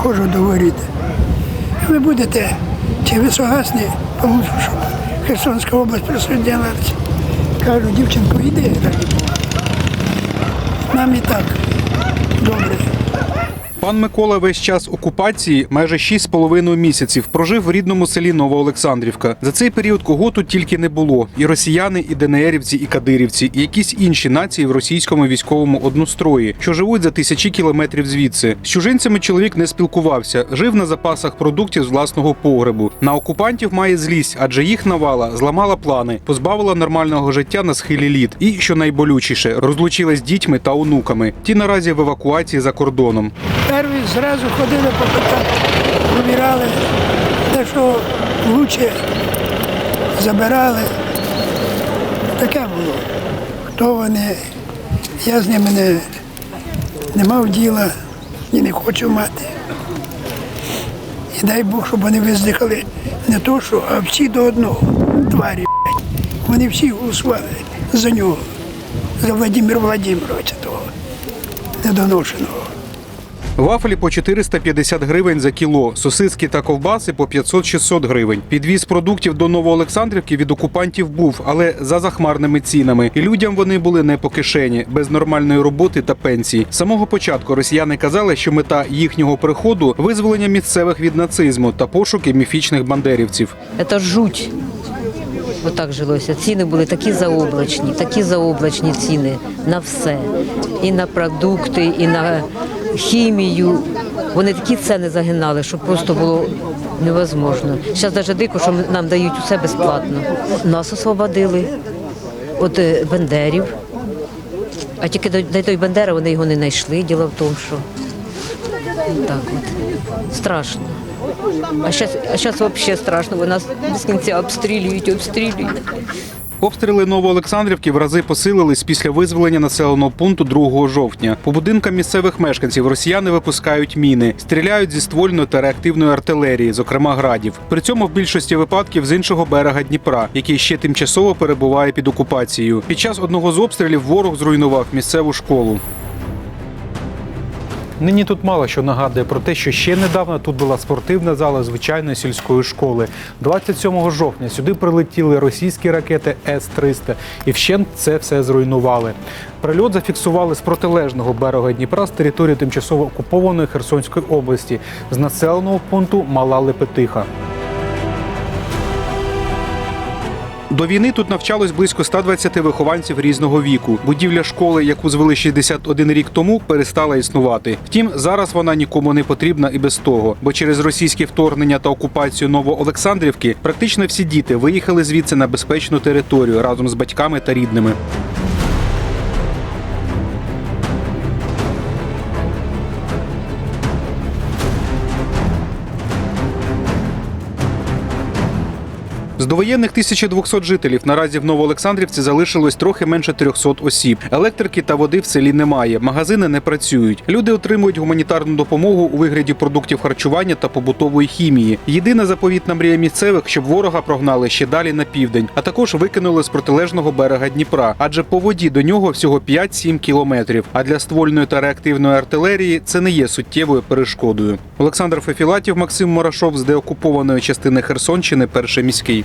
Підходжу до воріт. Ви будете, чи ви согласні, тому щоб Херсонська область присоединилася? Кажу, дівчинку, йди. Нам і так. Пан Микола весь час окупації, майже 6,5 місяців, прожив в рідному селі Новоолександрівка. За цей період кого тут тільки не було: і росіяни, і ДНРівці, і кадирівці, і якісь інші нації в російському військовому однострої, що живуть за тисячі кілометрів звідси. З чужинцями чоловік не спілкувався, жив на запасах продуктів з власного погребу. На окупантів має злість, адже їх навала зламала плани, позбавила нормального життя на схилі літ. І що найболючіше, розлучилась з дітьми та онуками. Ті наразі в евакуації за кордоном. Зразу ходили по питах, провірали, те, що лучше забирали. Таке було. Хто вони, я з ними не, не мав діла і не хочу мати. І дай Бог, щоб вони виздихали не то, що, а всі до одного. Тварі. Вони всі голосували за нього, за Владимира Владимировича того недоношеного. Вафлі по 450 гривень за кіло, сосиски та ковбаси по 500-600 гривень. Підвіз продуктів до Новоолександрівки від окупантів був, але за захмарними цінами. І людям вони були не по кишені, без нормальної роботи та пенсії. З самого початку росіяни казали, що мета їхнього приходу визволення місцевих від нацизму та пошуки міфічних бандерівців. Це жуть. Отак жилося. Ціни були такі заоблачні, такі заоблачні ціни на все. І на продукти, і на хімію. Вони такі ціни загинали, що просто було невозможно. Зараз навіть дико, що нам дають усе безплатно. Нас освободили від е, бандерів. А тільки до, той Бандери вони його не знайшли. Діло в тому, що так от. Страшно. А зараз а взагалі страшно, бо нас без кінця обстрілюють, обстрілюють. Обстріли Новоолександрівки в рази посилились після визволення населеного пункту 2 жовтня. По будинкам місцевих мешканців росіяни випускають міни, стріляють зі ствольної та реактивної артилерії, зокрема градів. При цьому в більшості випадків з іншого берега Дніпра, який ще тимчасово перебуває під окупацією. Під час одного з обстрілів ворог зруйнував місцеву школу. Нині тут мало що нагадує про те, що ще недавно тут була спортивна зала звичайної сільської школи. 27 жовтня сюди прилетіли російські ракети С-300 і вщент це все зруйнували. Прильот зафіксували з протилежного берега Дніпра з території тимчасово окупованої Херсонської області з населеного пункту Мала Лепетиха. До війни тут навчалось близько 120 вихованців різного віку. Будівля школи, яку звели 61 рік тому, перестала існувати. Втім, зараз вона нікому не потрібна і без того, бо через російське вторгнення та окупацію Новоолександрівки практично всі діти виїхали звідси на безпечну територію разом з батьками та рідними. З довоєнних 1200 жителів наразі в Новоолександрівці залишилось трохи менше 300 осіб. Електрики та води в селі немає. Магазини не працюють. Люди отримують гуманітарну допомогу у вигляді продуктів харчування та побутової хімії. Єдина заповітна мрія місцевих, щоб ворога прогнали ще далі на південь, а також викинули з протилежного берега Дніпра. Адже по воді до нього всього 5-7 кілометрів. А для ствольної та реактивної артилерії це не є суттєвою перешкодою. Олександр Фефілатів, Максим Марашов з деокупованої частини Херсонщини, перший міський.